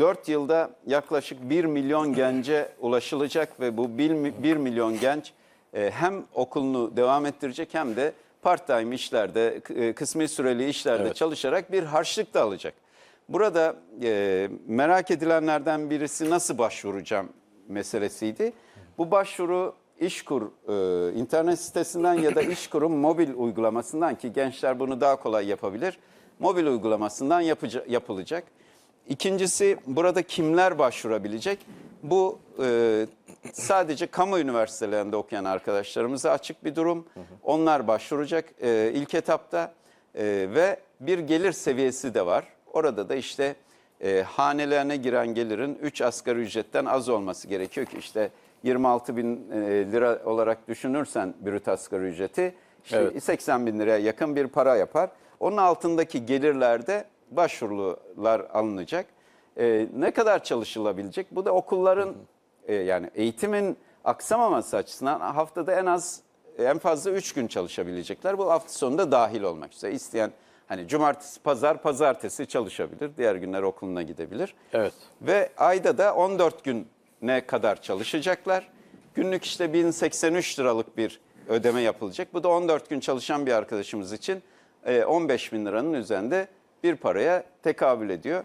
4 yılda yaklaşık 1 milyon gence ulaşılacak ve bu 1 milyon genç e, hem okulunu devam ettirecek hem de part-time işlerde, e, kısmi süreli işlerde Evet. çalışarak bir harçlık da alacak. Burada e, merak edilenlerden birisi nasıl başvuracağım meselesiydi. Bu başvuru İşkur e, internet sitesinden ya da İşkur'un mobil uygulamasından ki gençler bunu daha kolay yapabilir. Mobil uygulamasından yapıca- yapılacak. İkincisi burada kimler başvurabilecek? Bu e, sadece kamu üniversitelerinde okuyan arkadaşlarımıza açık bir durum. Onlar başvuracak e, ilk etapta E, ve bir gelir seviyesi de var. Orada da işte e, hanelerine giren gelirin 3 asgari ücretten az olması gerekiyor ki işte 26 bin e, lira olarak düşünürsen brüt asgari ücreti işte Evet. 80 bin liraya yakın bir para yapar. Onun altındaki gelirlerde başvurular alınacak. E, ne kadar çalışılabilecek? Bu da okulların e, yani eğitimin aksamaması açısından haftada en az en fazla 3 gün çalışabilecekler. Bu hafta sonunda dahil olmak üzere. İsteyen hani cumartesi, pazar, pazartesi çalışabilir. Diğer günler okuluna gidebilir. Evet. Ve ayda da 14 güne kadar çalışacaklar. Günlük işte 1083 liralık bir ödeme yapılacak. Bu da 14 gün çalışan bir arkadaşımız için e, 15 bin liranın üzerinde bir paraya tekabül ediyor.